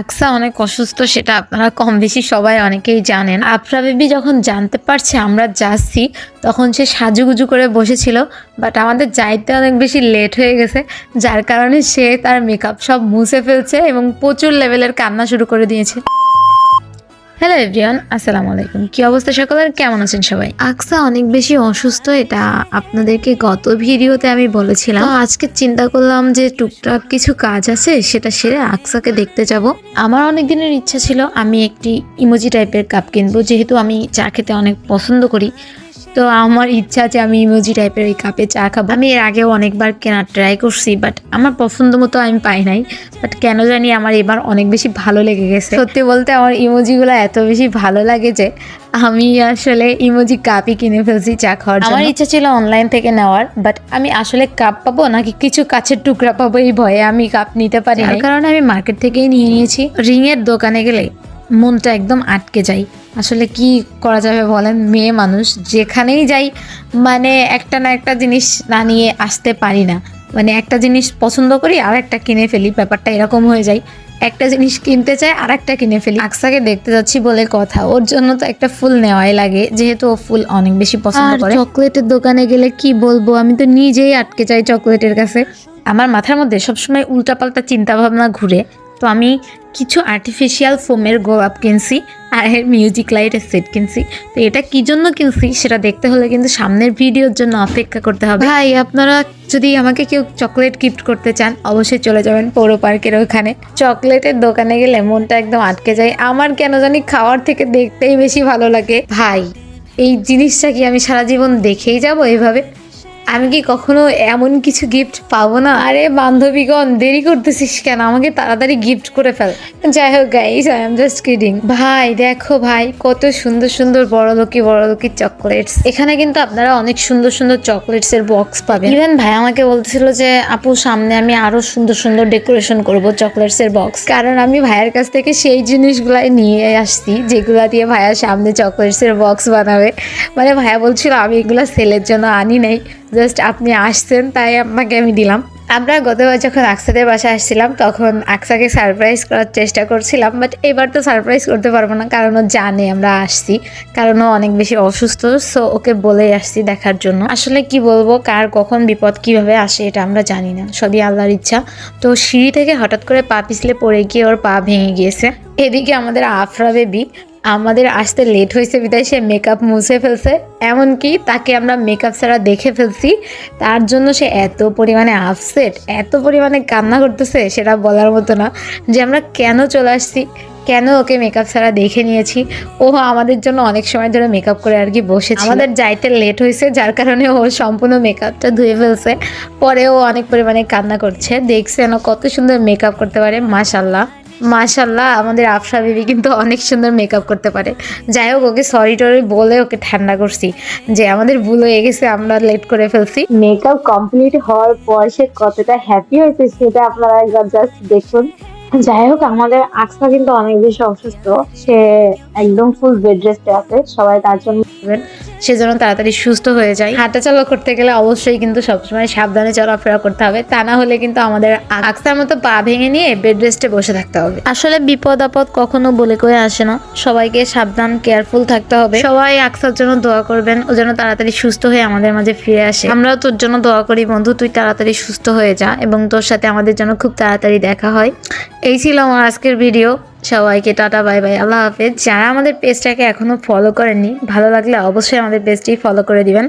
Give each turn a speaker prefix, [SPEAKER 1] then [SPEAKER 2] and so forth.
[SPEAKER 1] আকসা অনেক অসুস্থ সেটা আপনারা কম বেশি সবাই অনেকেই জানেন। আফরা বেবি যখন জানতে পারছে আমরা যাচ্ছি, তখন সে সাজুগুজু করে বসেছিল বাট আমাদের যাইতে অনেক বেশি লেট হয়ে গেছে, যার কারণে সে তার মেকআপ সব মুছে ফেলছে এবং প্রচুর লেভেলের কান্না শুরু করে দিয়েছে। হ্যালো এভরিওয়ান আসসালামু আলাইকুম। কি অবস্থা সকলের? কেমন আছেন সবাই? আকসা অনেক বেশি অসুস্থ এটা আপনাদেরকে গত ভিডিওতে আমি বলেছিলাম। আজকে চিন্তা করলাম যে টুকটাক কিছু কাজ আছে সেটা সেরে আকসাকে দেখতে যাব। আমার অনেক দিনের ইচ্ছা ছিল আমি একটি ইমোজি টাইপের কাপ কিনবো যেহেতু আমি চা খেতে অনেক পছন্দ করি। তো আমার ইচ্ছা আছে আমি ইমোজি টাইপের ওই কাপে চা খাব। আমি এর আগেও অনেকবার কেনার ট্রাই করছি বাট আমার পছন্দ মতো আমি পাই নাই। বাট কেন জানি আমার এবার অনেক বেশি ভালো লেগে গেছে। সত্যি বলতে আমার ইমোজিগুলো এত বেশি ভালো লাগে যে আমি আসলে ইমোজি কাপই কিনে ফেলছি চা খাওয়ার আমার ইচ্ছা ছিল অনলাইন থেকে নেওয়ার বাট আমি আসলে কাপ পাবো নাকি কিছু কাছের টুকরা পাবো এই ভয়ে আমি কাপ নিতে পারি না কারণ আমি মার্কেট থেকেই নিয়ে নিয়েছি। রিংয়ের দোকানে গেলে মনটা একদম আটকে যায়। আসলে কি করা যাবে বলেন? মেয়ে মানুষ যেখানেই যাই মানে একটা না একটা জিনিস না নিয়ে আসতে পারি না। মানে একটা জিনিস পছন্দ করি আর একটা কিনে ফেলি। ব্যাপারটা এরকম হয়ে যায়। একটা জিনিস কিনতে চাই আর একটা কিনে ফেলি। আকসাকে দেখতে যাচ্ছি বলে কথা। ওর জন্য তো একটা ফুল নেওয়াই লাগে যেহেতু ও ফুল অনেক বেশি পছন্দ করে। চকলেটের দোকানে গেলে কি বলব? আমি তো নিজেই আটকে যাই চকলেটের কাছে। আমার মাথার মধ্যে সবসময় উল্টাপাল্টা চিন্তা ভাবনা ঘুরে। তো আমি কিছু আর্টিফিশিয়াল ফোমের গোলাপ কিনছি আর এর মিউজিক লাইটের সেট কিনছি। তো এটা কি জন্য কিনছি সেটা দেখতে হলে কিন্তু সামনের ভিডিওর জন্য অপেক্ষা করতে হবে। ভাই, আপনারা যদি আমাকে কেউ চকলেট গিফট করতে চান, অবশ্যই চলে যাবেন পৌর পার্কের ওখানে। চকলেটের দোকানে গেলে মনটা একদম আটকে যায়। আমার কেন জানি খাওয়ার থেকে দেখতেই বেশি ভালো লাগে। ভাই, এই জিনিসটা কি আমি সারা জীবন দেখেই যাব এভাবে? আমি কি কখনো এমন কিছু গিফট পাবো না? আরে বান্ধবীগণ, দেরি করতেছিস কেন? আমাকে তাড়াতাড়ি গিফট করে ফেল। যাই হোক guys I am just kidding ভাই, দেখো ভাই, কত সুন্দর সুন্দর বড় লোকি বড় লোকি চকলেটস এখানে কিন্তু আপনারা অনেক সুন্দর সুন্দর চকলেটস এর বক্স পাবেন। ইভেন ভাই আমাকে বলতেছিল যে, আপু, সামনে আমি আরও সুন্দর সুন্দর ডেকোরেশন করব চকলেটস এর বক্স কারণ আমি ভাইয়ের কাছ থেকে সেই জিনিসগুলাই নিয়ে আসছি, যেগুলা দিয়ে ভাইয়া সামনে চকলেটস এর বক্স বানাবে। মানে ভাইয়া বলছিল, আমি এগুলো সেলের জন্য আনি নাই। জাস্ট আপনি আসছেন, তাই আপনাকে আমি দিলাম। আমরা গতবার যখন আকসাদের বাসায় আসছিলাম, তখন আকসাকে সারপ্রাইজ করার চেষ্টা করছিলাম বাট এবার তো সারপ্রাইজ করতে পারব না, কারণ ও জানে আমরা আসছি, কারণ ও অনেক বেশি অসুস্থ সো ওকে বলেই আসছি দেখার জন্য। আসলে কি বলব, কার কখন বিপদ কীভাবে আসে এটা আমরা জানি না, সবই আল্লাহর ইচ্ছা। তো সিঁড়ি থেকে হঠাৎ করে পা পিছলে পড়ে গিয়ে ওর পা ভেঙে গিয়েছে। এদিকে আমাদের আফরা বেবি আমাদের আসতে লেট হয়েছে, বিদায় সে মেকআপ মুছে ফেলছে। এমনকি তাকে আমরা মেকআপ ছাড়া দেখে ফেলছি। তার জন্য সে এত পরিমাণে আপসেট এত পরিমাণে কান্না করতেছে সেটা বলার মতো না যে আমরা কেন চলে আসছি, কেন ওকে মেকআপ ছাড়া দেখে নিয়েছি। ও আমাদের জন্য অনেক সময় ধরে মেকআপ করে আর কি বসেছে আমাদের যাইতে লেট হয়েছে, যার কারণে ও সম্পূর্ণ মেকআপটা ধুয়ে ফেলছে। পরে ও অনেক পরিমাণে কান্না করছে। দেখছে কত সুন্দর মেকআপ করতে পারে মাশাল্লাহ মাশাল্লাহ, আমাদের আফসা বিবি কিন্তু অনেক সুন্দর মেকআপ করতে পারে। যাই হোক, ওকে সরি টরি বলে ওকে ঠান্ডা করছি যে আমাদের ভুল হয়ে গেছে, আমরা লেট করে ফেলছি।
[SPEAKER 2] মেকআপ কমপ্লিট হওয়ার পর সে কতটা হ্যাপি হয়েছে সেটা আপনারা একবার জাস্ট দেখুন। যাই হোক, আমাদের আকসা কিন্তু অনেক বেশি অসুস্থ। সে একদম ফুল বেড রেস্টে আছে, সবাই তার জন্য
[SPEAKER 1] সেজন্য তাড়াতাড়ি সুস্থ হয়ে যায়। হাঁটাচলা করতে গেলে অবশ্যই কিন্তু সবসময় সাবধানে চলাফেরা করতে হবে। তা না হলে কিন্তু আমাদের আকসার মতো পা ভেঙে নিয়ে বেড রেস্টে বসে থাকতে হবে। আসলে বিপদ আপদ কখনো বলে করে আসে না। সবাইকে সাবধান কেয়ারফুল থাকতে হবে। সবাই আকসার জন্য দোয়া করবেন, ও যেন তাড়াতাড়ি সুস্থ হয়ে আমাদের মাঝে ফিরে আসে। আমরাও তোর জন্য দোয়া করি, বন্ধু, তুই তাড়াতাড়ি সুস্থ হয়ে যা এবং তোর সাথে আমাদের জন্য খুব তাড়াতাড়ি দেখা হয়। এই ছিল আমার আজকের ভিডিও সবাইকে টাটা, বাই বাই। আল্লাহ হাফেজ। যারা আমাদের পেজটাকে এখনও ফলো করেননি, ভালো লাগলে অবশ্যই আমাদের পেজটি ফলো করে দিবেন।